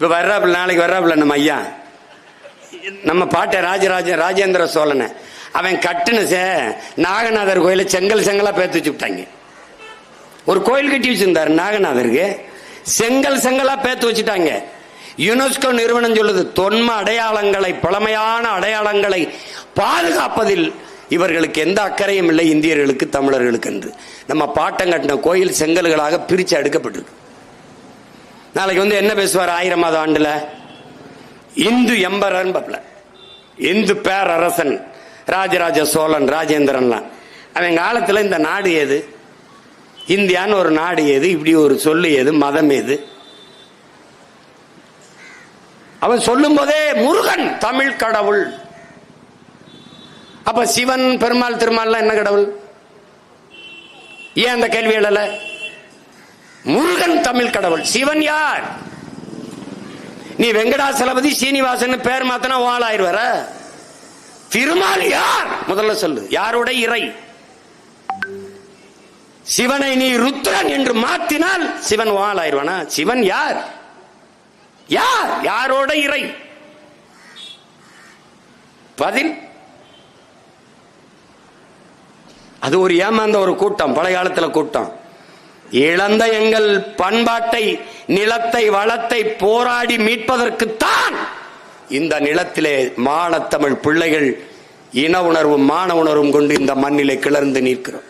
இப்போ வர்றாப்புல நாளைக்கு வர்றாப்புல நம்ம ஐயா. நம்ம பாட்டை ராஜராஜ ராஜேந்திர சோழனை. அவன் கட்டுன சே நாகநாதர் கோயில செங்கல் செங்கலா பேத்து வச்சுட்டாங்க ஒரு கோயில் கட்டி வச்சிருந்தாரு நாகநாதருக்கு. செங்கல் செங்கலா பேத்து வச்சுட்டாங்க. யுனெஸ்கோ நிறுவனம் சொல்லுது தொன்ம அடையாளங்களை பழமையான அடையாளங்களை பாதுகாப்பதில் இவர்களுக்கு எந்த அக்கறையும் இல்லை இந்தியர்களுக்கு தமிழர்களுக்கு என்று. நம்ம பாட்டம் கட்டின கோயில் செங்கல்களாக பிரிச்சு அடுக்கப்பட்டிருக்கு. நாளைக்கு வந்து என்ன பேசுவார் ஆயிரமாவது ஆண்டுல? இந்து எம்பரன் பப்ல இந்து பேரரசன் ராஜராஜ சோழன் ராஜேந்திரன்லாம். அவன் காலத்தில் இந்த நாடு ஏது இந்தியான்னு ஒரு நாடு ஏது இப்படி ஒரு சொல்லு ஏது மதம் ஏது அவன் சொல்லும் போதே முருகன் தமிழ் கடவுள். அப்ப சிவன் பெருமாள் திருமால்லாம் என்ன கடவுள்? ஏன் அந்த கேள்வி எழல? முருகன் தமிழ் கடவுள். சிவன் யார்? நீ வெங்கடாசலபதி சீனிவாசன் பேர் மாத்தனா வாழாயிருவர திருமால் யார்? முதல்ல சொல்லு. யாரோட இறை? சிவனை நீ ருத்ரன் என்று மாத்தினால் சிவன் வாழாயிருவானா சிவன் யார்? யார்? யாரோட இறை? பதில்? அது ஒரு ஏமாந்த ஒரு கூட்டம். பழைய காலத்துல கூட்டம். இழந்த எங்கள் பண்பாட்டை நிலத்தை வளத்தை போராடி மீட்பதற்குத்தான் இந்த நிலத்திலே மானத்தமிழ் பிள்ளைகள் இன உணர்வும் மான உணர்வும் கொண்டு இந்த மண்ணிலே கிளர்ந்து நிற்கிறோம்.